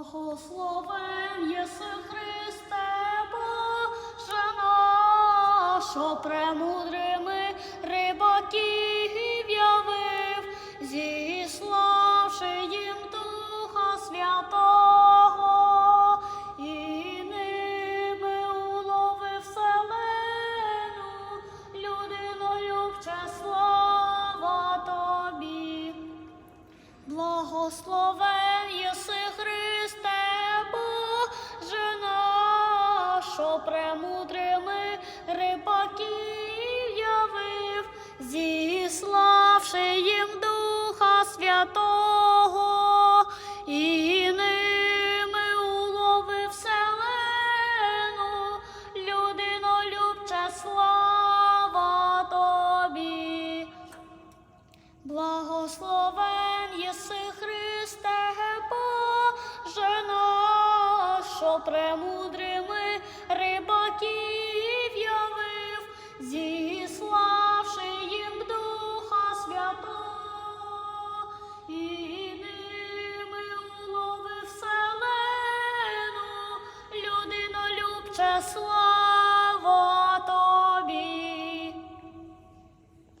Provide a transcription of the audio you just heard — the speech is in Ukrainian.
Благословен єси Христе, Боже наш, що премудрими рибаків явив, зіславши їм Духа Святого, і ними уловив вселену, людинолюбче слава тобі. Благословен що премудрими рибаків явив, зіславши їм Духа Святого, і ними уловив вселену, людинолюбче слава тобі. Благословен єси Христе, Боже наш, що премудрими уловив вселену, людинолюбче слава.